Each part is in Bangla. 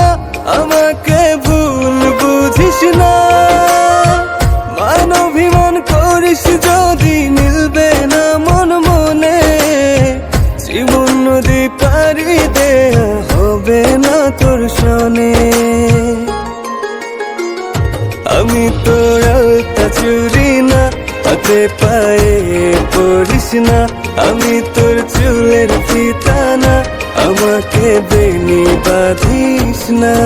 না, আমাকে ভুল বুঝিস না। মানভিমান করিস যদি মিলবে না মন মনে, জীবন নদী পারি দেয়া হবে না তোর শোনে। আমি তোর আলতা চুরি না, হাতে পায়ে পড়িস না, আমি তোর আমাকে বেনি বাঁধিস না।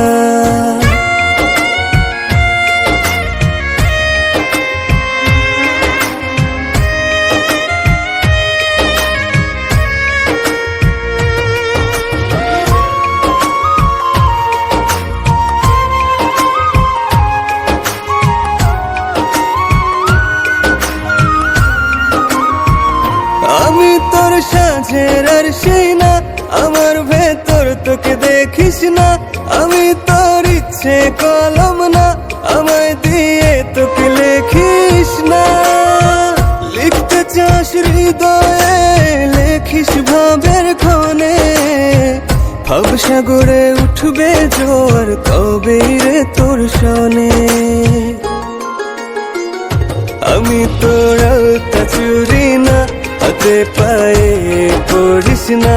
আমি তোর সাজের আর সেই না আমার ভেতর তোকে দেখিস না, আমি তোর ইচ্ছে কলম না, আমায় দিয়ে তোকে লেখিস না। লিখতে চাস হৃদয়ে, লেখিস ভাবের ক্ষণে ভাব সাগরে উঠবে জোর তবে রে তোর শোনে। আমি তোর চুরি না, হাতে পায়ে পড়িস না।